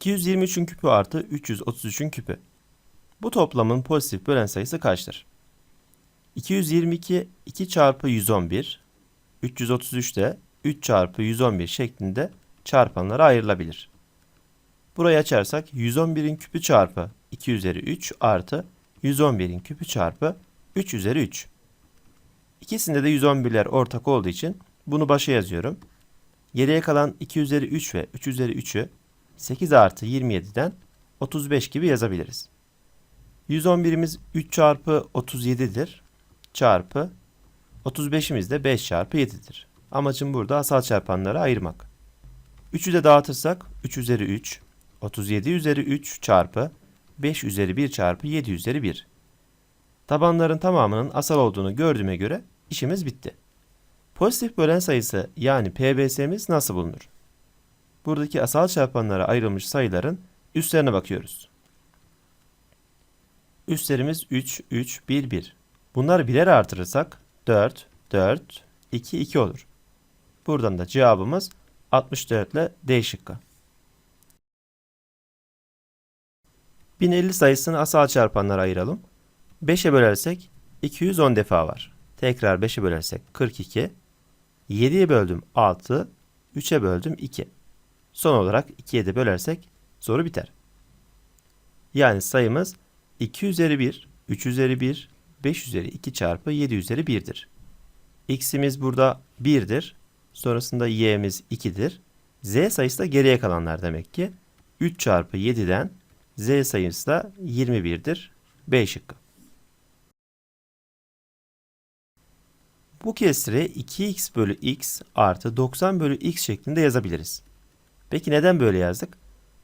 223'ün küpü artı 333'ün küpü. Bu toplamın pozitif bölen sayısı kaçtır? 222 2 çarpı 111, 333 de 3 çarpı 111 şeklinde çarpanlara ayrılabilir. Burayı açarsak 111'in küpü çarpı 2 üzeri 3 artı 111'in küpü çarpı 3 üzeri 3. İkisinde de 111'ler ortak olduğu için bunu başa yazıyorum. Geriye kalan 2 üzeri 3 ve 3 üzeri 3'ü 8 artı 27'den 35 gibi yazabiliriz. 111'imiz 3 çarpı 37'dir. Çarpı 35'imiz de 5 çarpı 7'dir. Amacım burada asal çarpanları ayırmak. 3'ü de dağıtırsak 3 üzeri 3, 37 üzeri 3 çarpı 5 üzeri 1 çarpı 7 üzeri 1. Tabanların tamamının asal olduğunu gördüğüme göre işimiz bitti. Pozitif bölen sayısı yani PBS'miz nasıl bulunur? Buradaki asal çarpanlara ayrılmış sayıların üstlerine bakıyoruz. Üstlerimiz 3, 3, 1, 1. Bunları birer artırırsak 4, 4, 2, 2 olur. Buradan da cevabımız 64 ile D şıkkı. 1050 sayısını asal çarpanlara ayıralım. 5'e bölersek 210 defa var. Tekrar 5'e bölersek 42. 7'ye böldüm 6. 3'e böldüm 2. Son olarak 2'ye de bölersek soru biter. Yani sayımız 2 üzeri 1, 3 üzeri 1, 5 üzeri 2 çarpı 7 üzeri 1'dir. X'imiz burada 1'dir. Sonrasında y'miz 2'dir. Z sayısı da geriye kalanlar demek ki. 3 çarpı 7'den Z sayısı da 21'dir. B şıkkı. Bu kesri 2x bölü x artı 90 bölü x şeklinde yazabiliriz. Peki neden böyle yazdık?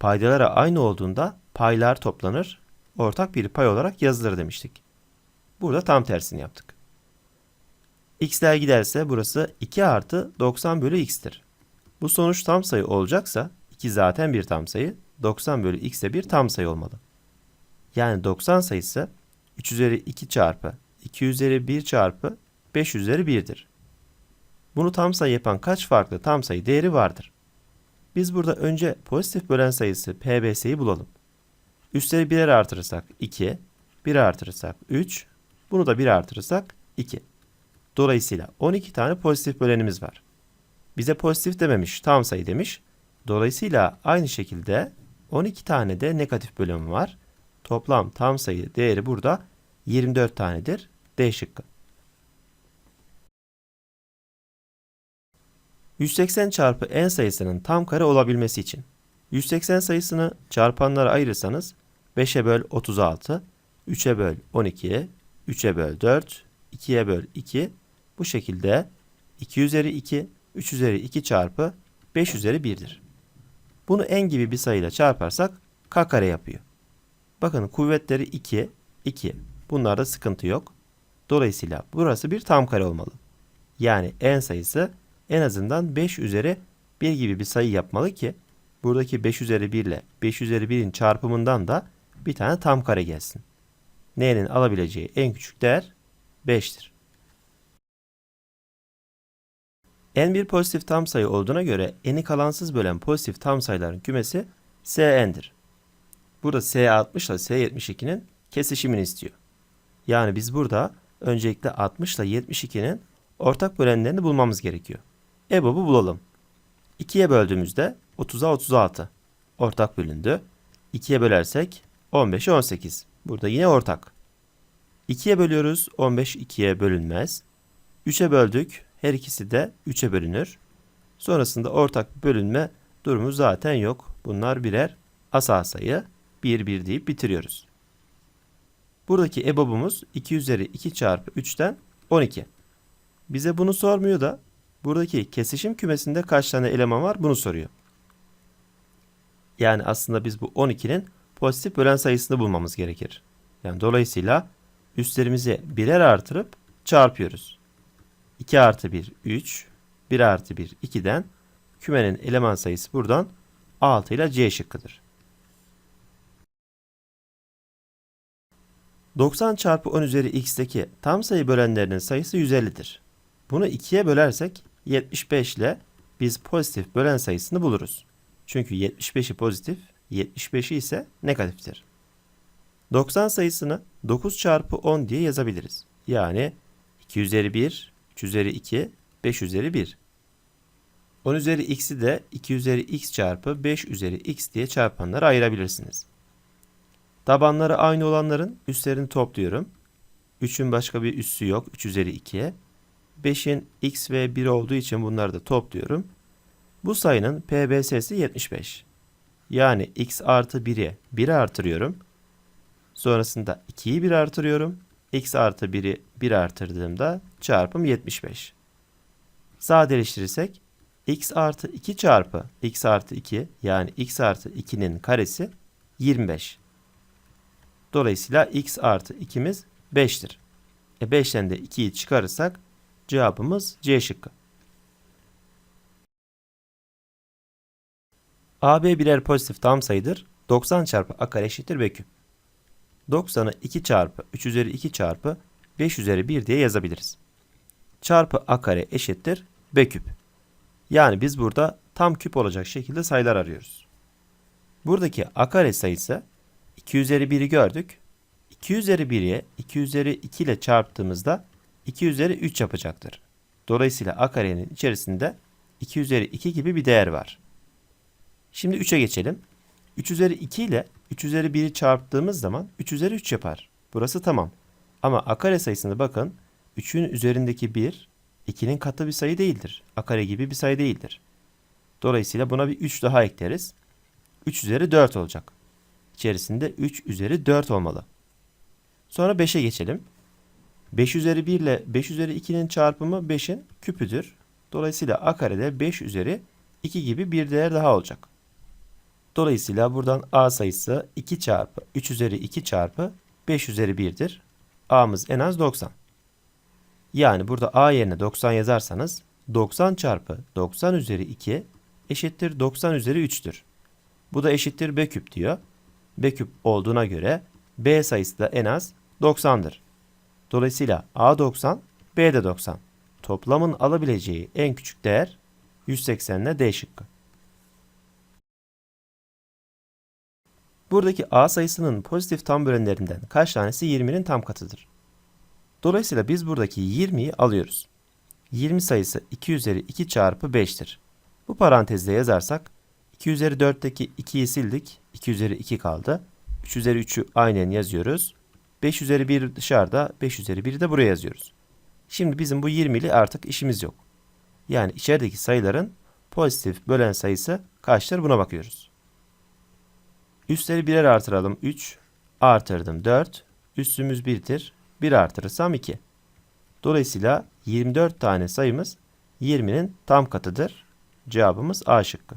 Paydalara aynı olduğunda paylar toplanır, ortak bir pay olarak yazılır demiştik. Burada tam tersini yaptık. x'ler giderse burası 2 artı 90 bölü x'tir. Bu sonuç tam sayı olacaksa 2 zaten bir tam sayı, 90 bölü x de bir tam sayı olmalı. Yani 90 sayısı 3 üzeri 2 çarpı 2 üzeri 1 çarpı 5 üzeri 1'dir. Bunu tam sayı yapan kaç farklı tam sayı değeri vardır? Biz burada önce pozitif bölen sayısı PBS'yi bulalım. Üstleri birer artırırsak 2, 1 artırırsak 3, bunu da 1 artırırsak 2. Dolayısıyla 12 tane pozitif bölenimiz var. Bize pozitif dememiş, tam sayı demiş. Dolayısıyla aynı şekilde 12 tane de negatif bölüm var. Toplam tam sayı değeri burada 24 tanedir. D şıkkı. 180 çarpı n sayısının tam kare olabilmesi için 180 sayısını çarpanlara ayırırsanız 5'e böl 36, 3'e böl 12, 3'e böl 4, 2'ye böl 2 bu şekilde 2 üzeri 2, 3 üzeri 2 çarpı 5 üzeri 1'dir. Bunu n gibi bir sayıyla çarparsak k kare yapıyor. Bakın kuvvetleri 2, 2. Bunlarda sıkıntı yok. Dolayısıyla burası bir tam kare olmalı. Yani n sayısı en azından 5 üzeri 1 gibi bir sayı yapmalı ki buradaki 5 üzeri 1 ile 5 üzeri 1'in çarpımından da bir tane tam kare gelsin. N'nin alabileceği en küçük değer 5'tir. n bir pozitif tam sayı olduğuna göre n'i kalansız bölen pozitif tam sayıların kümesi Sn'dir. Burada S 60 ile S 72'nin kesişimini istiyor. Yani biz burada öncelikle 60 ile 72'nin ortak bölenlerini bulmamız gerekiyor. EBOB'u bulalım. 2'ye böldüğümüzde 30'a 36 ortak bölündü. 2'ye bölersek 15'e 18. Burada yine ortak. 2'ye bölüyoruz. 15 2'ye bölünmez. 3'e böldük. Her ikisi de 3'e bölünür. Sonrasında ortak bölünme durumu zaten yok. Bunlar birer asal sayı. 1 1 deyip bitiriyoruz. Buradaki EBOB'umuz 2 üzeri 2 çarpı 3'ten 12. Bize bunu sormuyor da buradaki kesişim kümesinde kaç tane eleman var bunu soruyor. Yani aslında biz bu 12'nin pozitif bölen sayısını bulmamız gerekir. Yani dolayısıyla üstlerimizi birer artırıp çarpıyoruz. 2 artı 1 3, 1 artı 1 2'den kümenin eleman sayısı buradan 6 ile C şıkkıdır. 90 çarpı 10 üzeri x'teki tam sayı bölenlerinin sayısı 150'dir. Bunu 2'ye bölersek 75 ile biz pozitif bölen sayısını buluruz. Çünkü 75'i pozitif, 75'i ise negatiftir. 90 sayısını 9 çarpı 10 diye yazabiliriz. Yani 2 üzeri 1, 3 üzeri 2, 5 üzeri 1. 10 üzeri x'i de 2 üzeri x çarpı 5 üzeri x diye çarpanlara ayırabilirsiniz. Tabanları aynı olanların üstlerini topluyorum. 3'ün başka bir üssü yok. 3 üzeri 2'ye. 5'in x ve 1 olduğu için bunları da topluyorum. Bu sayının PBS'si 75. Yani x artı 1'e 1'e artırıyorum. Sonrasında 2'yi 1 artırıyorum. x artı 1'i 1 artırdığımda çarpım 75. Sadeleştirirsek x artı 2 çarpı x artı 2 yani x artı 2'nin karesi 25. Dolayısıyla x artı 2'miz 5'tir. E 5'ten de 2'yi çıkarırsak cevabımız C şıkkı. AB birer pozitif tam sayıdır. 90 çarpı a kare eşittir b küp. 90'ı 2 çarpı 3 üzeri 2 çarpı 5 üzeri 1 diye yazabiliriz. Çarpı a kare eşittir b küp. Yani biz burada tam küp olacak şekilde sayılar arıyoruz. Buradaki a kare sayısı 2 üzeri 1'i gördük. 2 üzeri 1'i 2 üzeri 2 ile çarptığımızda 2 üzeri 3 yapacaktır. Dolayısıyla a karenin içerisinde 2 üzeri 2 gibi bir değer var. Şimdi 3'e geçelim. 3 üzeri 2 ile 3 üzeri 1'i çarptığımız zaman 3 üzeri 3 yapar. Burası tamam. Ama a kare sayısına bakın. 3'ün üzerindeki 1, 2'nin katı bir sayı değildir. A kare gibi bir sayı değildir. Dolayısıyla buna bir 3 daha ekleriz. 3 üzeri 4 olacak. İçerisinde 3 üzeri 4 olmalı. Sonra 5'e geçelim. 5 üzeri 1 ile 5 üzeri 2'nin çarpımı 5'in küpüdür. Dolayısıyla a karede 5 üzeri 2 gibi bir değer daha olacak. Dolayısıyla buradan a sayısı 2 çarpı 3 üzeri 2 çarpı 5 üzeri 1'dir. a'mız en az 90. Yani burada a yerine 90 yazarsanız 90 çarpı 90 üzeri 2 eşittir 90 üzeri 3'tür. Bu da eşittir b küp diyor. b küp olduğuna göre b sayısı da en az 90'dır. Dolayısıyla a 90, b de 90. Toplamın alabileceği en küçük değer 180 ile D şıkkı. Buradaki A sayısının pozitif tam bölenlerinden kaç tanesi 20'nin tam katıdır? Dolayısıyla biz buradaki 20'yi alıyoruz. 20 sayısı 2 üzeri 2 çarpı 5'tir. Bu parantezde yazarsak 2 üzeri 4'teki 2'yi sildik. 2 üzeri 2 kaldı. 3 üzeri 3'ü aynen yazıyoruz. 5 üzeri 1 dışarıda, 5 üzeri 1'i de buraya yazıyoruz. Şimdi bizim bu 20'li artık işimiz yok. Yani içerideki sayıların pozitif bölen sayısı kaçtır buna bakıyoruz. Üstleri birer artıralım. 3 artırdım 4. Üstümüz 1'dir. 1 artırırsam 2. Dolayısıyla 24 tane sayımız 20'nin tam katıdır. Cevabımız A şıkkı.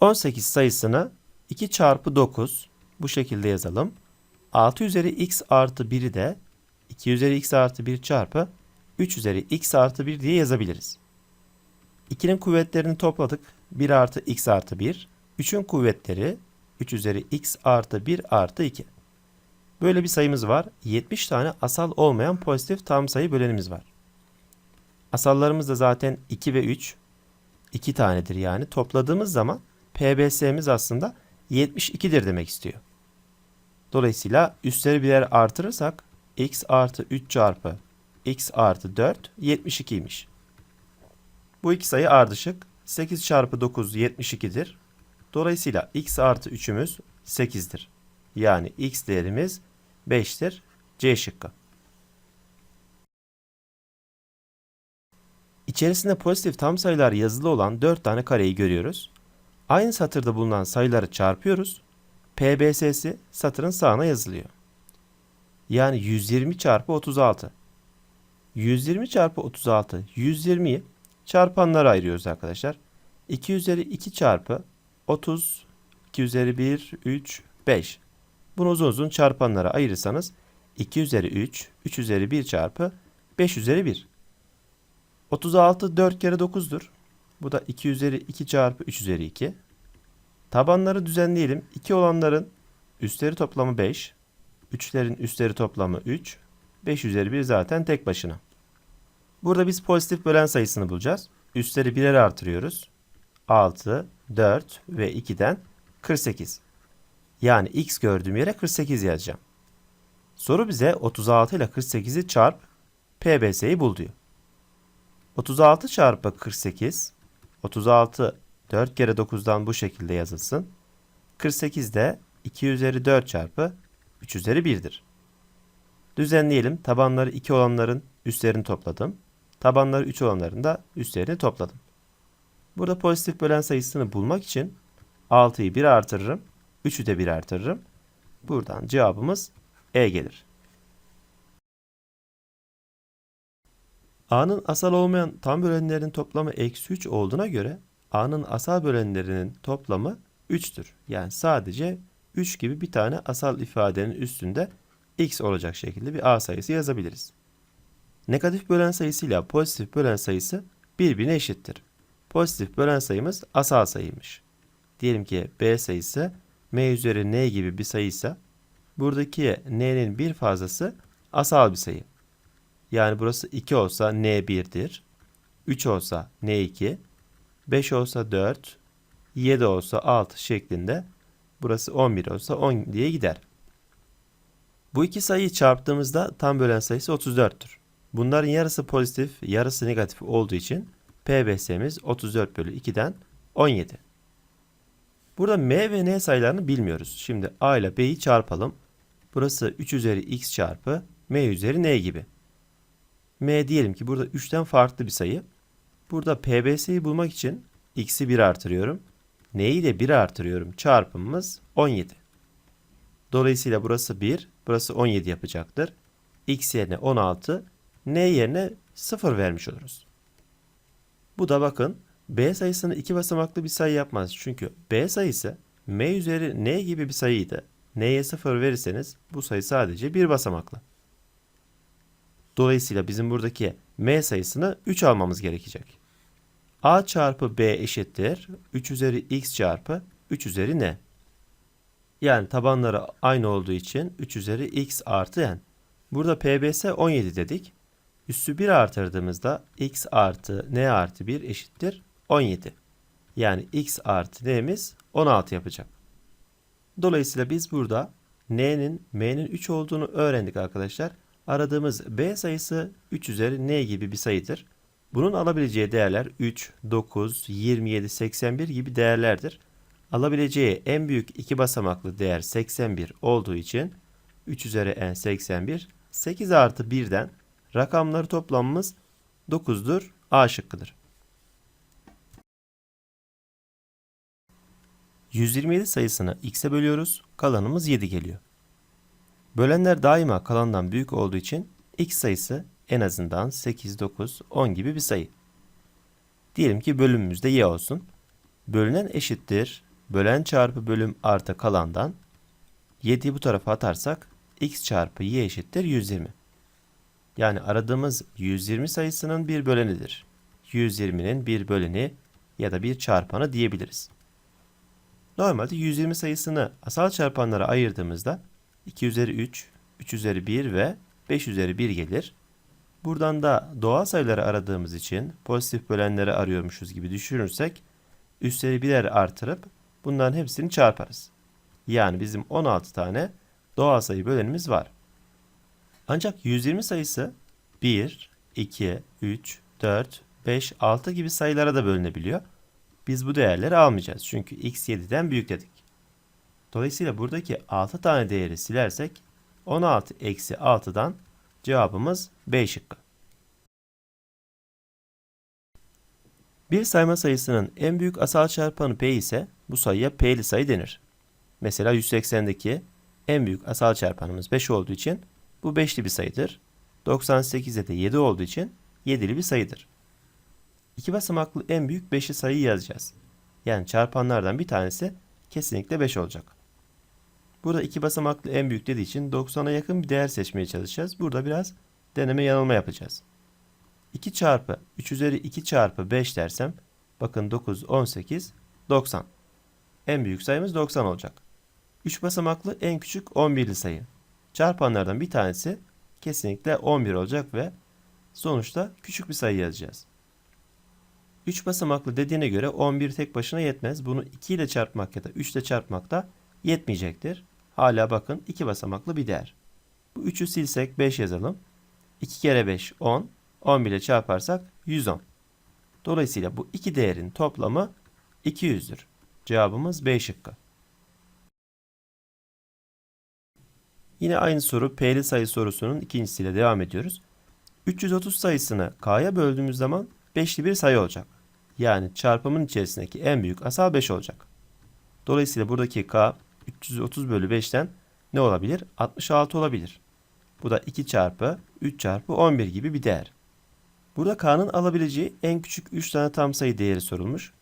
18 sayısını 2 çarpı 9 bu şekilde yazalım. 6 üzeri x artı 1'i de 2 üzeri x artı 1 çarpı 3 üzeri x artı 1 diye yazabiliriz. 2'nin kuvvetlerini topladık. 1 artı x artı 1. 3'ün kuvvetleri 3 üzeri x artı 1 artı 2. Böyle bir sayımız var. 70 tane asal olmayan pozitif tam sayı bölenimiz var. Asallarımız da zaten 2 ve 3. 2 tanedir yani. Topladığımız zaman PBS'miz aslında 72'dir demek istiyor. Dolayısıyla üstleri birer artırırsak x artı 3 çarpı x artı 4 72'ymiş. Bu iki sayı ardışık. 8 çarpı 9 72'dir. Dolayısıyla x artı 3'ümüz 8'dir. Yani x değerimiz 5'tir. C şıkkı. İçerisinde pozitif tam sayılar yazılı olan 4 tane kareyi görüyoruz. Aynı satırda bulunan sayıları çarpıyoruz. PBS'si satırın sağına yazılıyor. Yani 120 çarpı 36. 120 çarpı 36. 120'yi çarpanlara ayırıyoruz arkadaşlar. 2 üzeri 2 çarpı 30. 2 üzeri 1, 3, 5. Bunu uzun uzun çarpanlara ayırırsanız 2 üzeri 3, 3 üzeri 1 çarpı 5 üzeri 1. 36 4 kere 9'dur. Bu da 2 üzeri 2 çarpı 3 üzeri 2. Tabanları düzenleyelim. 2 olanların üstleri toplamı 5. 3'lerin üstleri toplamı 3. 5 üzeri 1 zaten tek başına. Burada biz pozitif bölen sayısını bulacağız. Üstleri birer artırıyoruz. 6, 4 ve 2'den 48. Yani x gördüğüm yere 48 yazacağım. Soru bize 36 ile 48'i çarp PBS'yi bul diyor. 36 çarpı 48, 36 4 kere 9'dan bu şekilde yazılsın. 48 de 2 üzeri 4 çarpı 3 üzeri 1'dir. Düzenleyelim. Tabanları 2 olanların üstlerini topladım. Tabanları 3 olanların da üstlerini topladım. Burada pozitif bölen sayısını bulmak için 6'yı 1 artırırım. 3'ü de 1 artırırım. Buradan cevabımız E gelir. A'nın asal olmayan tam bölenlerin toplamı eksi 3 olduğuna göre A'nın asal bölenlerinin toplamı 3'tür. Yani sadece 3 gibi bir tane asal ifadenin üstünde x olacak şekilde bir A sayısı yazabiliriz. Negatif bölen sayısıyla pozitif bölen sayısı birbirine eşittir. Pozitif bölen sayımız asal sayıymış. Diyelim ki B sayısı M üzeri N gibi bir sayıysa buradaki N'nin bir fazlası asal bir sayı. Yani burası 2 olsa N1'dir. 3 olsa N2. 5 olsa 4. 7 olsa 6 şeklinde. Burası 11 olsa 10 diye gider. Bu iki sayıyı çarptığımızda tam bölen sayısı 34'tür. Bunların yarısı pozitif, yarısı negatif olduğu için PBS'miz 34 bölü 2'den 17. Burada M ve N sayılarını bilmiyoruz. Şimdi A ile B'yi çarpalım. Burası 3 üzeri X çarpı M üzeri N gibi. M diyelim ki burada 3'ten farklı bir sayı. Burada PBS'yi bulmak için X'i 1 artırıyorum. N'yi de 1 artırıyorum. Çarpımımız 17. Dolayısıyla burası 1, burası 17 yapacaktır. X yerine 16, N yerine 0 vermiş oluruz. Bu da bakın B sayısını iki basamaklı bir sayı yapmaz. Çünkü B sayısı M üzeri N gibi bir sayıydı. N'ye 0 verirseniz bu sayı sadece bir basamaklı. Dolayısıyla bizim buradaki M sayısını 3 almamız gerekecek. A çarpı B eşittir 3 üzeri X çarpı 3 üzeri N. Yani tabanları aynı olduğu için 3 üzeri X artı N. Burada PBS 17 dedik. Üssü 1 artırdığımızda X artı N artı 1 eşittir 17. Yani X artı N'miz 16 yapacak. Dolayısıyla biz burada N'nin M'nin 3 olduğunu öğrendik arkadaşlar. Aradığımız B sayısı 3 üzeri N gibi bir sayıdır. Bunun alabileceği değerler 3, 9, 27, 81 gibi değerlerdir. Alabileceği en büyük iki basamaklı değer 81 olduğu için 3 üzeri n 81, 8 artı 1'den rakamları toplamımız 9'dur. A şıkkıdır. 127 sayısını x'e bölüyoruz. Kalanımız 7 geliyor. Bölenler daima kalandan büyük olduğu için x sayısı en azından 8, 9, 10 gibi bir sayı. Diyelim ki bölümümüzde y olsun. Bölünen eşittir. Bölen çarpı bölüm artı kalandan 7'yi bu tarafa atarsak x çarpı y eşittir 120. Yani aradığımız 120 sayısının bir bölenidir. 120'nin bir böleni ya da bir çarpanı diyebiliriz. Normalde 120 sayısını asal çarpanlara ayırdığımızda 2 üzeri 3, 3 üzeri 1 ve 5 üzeri 1 gelir. Buradan da doğal sayıları aradığımız için pozitif bölenleri arıyormuşuz gibi düşünürsek üstleri birer artırıp bunların hepsini çarparız. Yani bizim 16 tane doğal sayı bölenimiz var. Ancak 120 sayısı 1, 2, 3, 4, 5, 6 gibi sayılara da bölünebiliyor. Biz bu değerleri almayacağız çünkü x 7'den büyük dedik. Dolayısıyla buradaki 6 tane değeri silersek 16 eksi 6'dan cevabımız B şıkkı. Bir sayma sayısının en büyük asal çarpanı p ise bu sayıya p'li sayı denir. Mesela 180'deki en büyük asal çarpanımız 5 olduğu için bu 5'li bir sayıdır. 98'de de 7 olduğu için 7'li bir sayıdır. İki basamaklı en büyük 5'li sayıyı yazacağız. Yani çarpanlardan bir tanesi kesinlikle 5 olacak. Burada iki basamaklı en büyük dediği için 90'a yakın bir değer seçmeye çalışacağız. Burada biraz deneme yanılma yapacağız. 2 çarpı 3 üzeri 2 çarpı 5 dersem bakın 9, 18, 90. En büyük sayımız 90 olacak. 3 basamaklı en küçük 11'li sayı. Çarpanlardan bir tanesi kesinlikle 11 olacak ve sonuçta küçük bir sayı yazacağız. 3 basamaklı dediğine göre 11 tek başına yetmez. Bunu 2 ile çarpmak ya da 3 ile çarpmak da yetmeyecektir. Hala bakın 2 basamaklı bir değer. Bu 3'ü silsek 5 yazalım. 2 kere 5 10. 11 ile çarparsak 110. Dolayısıyla bu iki değerin toplamı 200'dür. Cevabımız B şıkkı. Yine aynı soru P'li sayı sorusunun ikincisiyle devam ediyoruz. 330 sayısını K'ya böldüğümüz zaman 5'li bir sayı olacak. Yani çarpımın içerisindeki en büyük asal 5 olacak. Dolayısıyla buradaki K 330 bölü 5'ten ne olabilir? 66 olabilir. Bu da 2 çarpı 3 çarpı 11 gibi bir değer. Burada K'nın alabileceği en küçük 3 tane tam sayı değeri sorulmuş.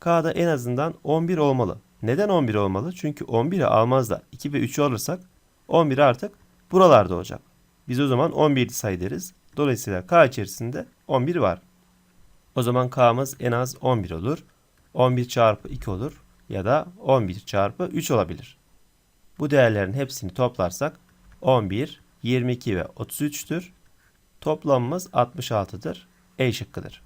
K'da en azından 11 olmalı. Neden 11 olmalı? Çünkü 11'i almaz da 2 ve 3'ü alırsak 11 artık buralarda olacak. Biz o zaman 11 sayı deriz. Dolayısıyla K içerisinde 11 var. O zaman K'mız en az 11 olur. 11 çarpı 2 olur ya da 11 çarpı 3 olabilir. Bu değerlerin hepsini toplarsak 11, 22 ve 33'tür. Toplamımız 66'dır. E şıkkıdır.